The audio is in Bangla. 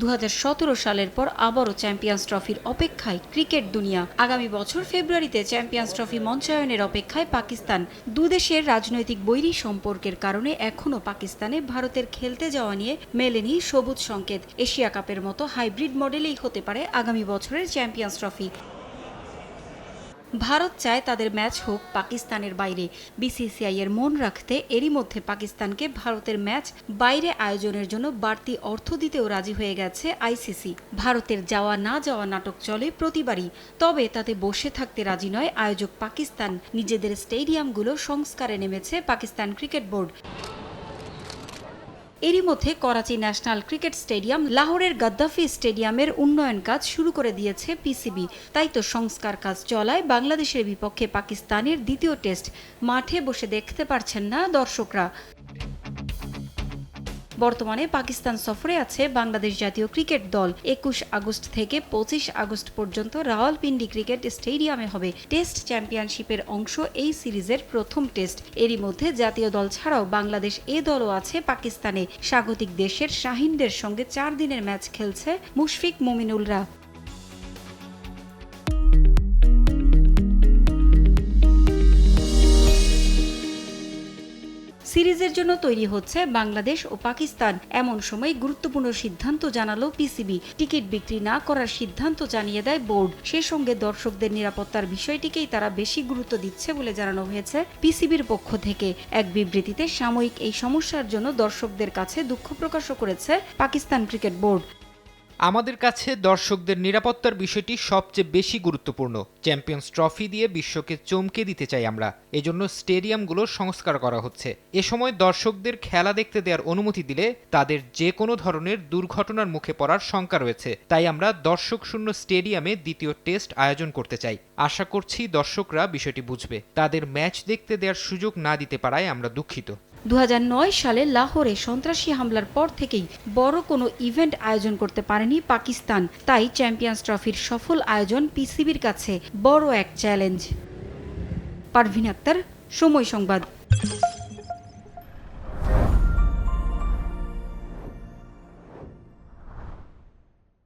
দু হাজার সতেরো সালের পর আবারও চ্যাম্পিয়ন্স ট্রফির অপেক্ষায় ক্রিকেট দুনিয়া। আগামী বছর ফেব্রুয়ারিতে চ্যাম্পিয়ন্স ট্রফি মঞ্চায়নের অপেক্ষায় পাকিস্তান দুদেশের রাজনৈতিক বৈরী সম্পর্কের কারণে এখনও পাকিস্তানে ভারতের খেলতে যাওয়া নিয়ে মেলেনি সবুজ সংকেত। এশিয়া কাপের মতো হাইব্রিড মডেলেই হতে পারে আগামী বছরের চ্যাম্পিয়ন্স ট্রফি। ভারত চায় তাদের ম্যাচ হোক পাকিস্তানের বাইরে। বিসিসিআই এর মন রাখতে এরই মধ্যে পাকিস্তানকে ভারতের ম্যাচ বাইরে আয়োজনের জন্য বাড়তি অর্থ দিতেও রাজি হয়ে গেছে আইসিসি। ভারতের যাওয়া না যাওয়া নাটক চলে প্রতিবারই, তবে তাতে বসে থাকতে রাজি নয় আয়োজক পাকিস্তান। নিজেদের স্টেডিয়ামগুলো সংস্কারে নেমেছে পাকিস্তান ক্রিকেট বোর্ড। এরই মধ্যে করাচি ন্যাশনাল ক্রিকেট স্টেডিয়াম লাহোরের গাদ্দাফি স্টেডিয়ামের উন্নয়ন কাজ শুরু করে দিয়েছে পিসিবি। তাই তো সংস্কার কাজ চলায় বাংলাদেশের বিপক্ষে পাকিস্তানের দ্বিতীয় টেস্ট মাঠে বসে দেখতে পারছেন না দর্শকরা। বর্তমানে পাকিস্তান সফরে আছে বাংলাদেশ জাতীয় ক্রিকেট দল। একুশ আগস্ট থেকে পঁচিশ আগস্ট পর্যন্ত রাওয়ালপিন্ডি ক্রিকেট স্টেডিয়ামে হবে টেস্ট চ্যাম্পিয়নশিপের অংশ এই সিরিজের প্রথম টেস্ট। এরই মধ্যে জাতীয় দল ছাড়াও বাংলাদেশ এ দলও আছে পাকিস্তানে। স্বাগতিক দেশের শাহিনদের সঙ্গে চার দিনের ম্যাচ খেলছে মুশফিক মুমিনুলরা। সিরিজের জন্য তৈরি হচ্ছে বাংলাদেশ ও পাকিস্তান। এমন সময় গুরুত্বপূর্ণ সিদ্ধান্ত জানালো পিসিবি। টিকিট বিক্রি না করার সিদ্ধান্ত জানিয়ে দেয় বোর্ড। সে সঙ্গে দর্শকদের নিরাপত্তার বিষয়টিকেই তারা বেশি গুরুত্ব দিচ্ছে বলে জানানো হয়েছে পিসিবির পক্ষ থেকে। এক বিবৃতিতে সাময়িক এই সমস্যার জন্য দর্শকদের কাছে দুঃখ প্রকাশও করেছে পাকিস্তান ক্রিকেট বোর্ড। আমাদের কাছে দর্শকদের নিরাপত্তার বিষয়টি সবচেয়ে বেশি গুরুত্বপূর্ণ। চ্যাম্পিয়ন্স ট্রফি দিয়ে বিশ্বকে চমকে দিতে চাই আমরা। এজন্য স্টেডিয়ামগুলো সংস্কার করা হচ্ছে। এ সময় দর্শকদের খেলা দেখতে দেওয়ার অনুমতি দিলে তাদের যে কোনো ধরনের দুর্ঘটনার মুখে পড়ার শঙ্কা রয়েছে। তাই আমরা দর্শক শূন্য স্টেডিয়ামে দ্বিতীয় টেস্ট আয়োজন করতে চাই। আশা করছি দর্শকরা বিষয়টি বুঝবে। তাদের ম্যাচ দেখতে দেওয়ার সুযোগ না দিতে পারায় আমরা দুঃখিত। দু হাজার নয় সালে লাহোরে সন্ত্রাসী হামলার পর থেকেই বড় কোনো ইভেন্ট আয়োজন করতে পারেনি পাকিস্তান। তাই চ্যাম্পিয়ন্স ট্রফির সফল আয়োজন পিসিবির কাছে বড় এক চ্যালেঞ্জ। পারভিন আক্তার, সময় সংবাদ।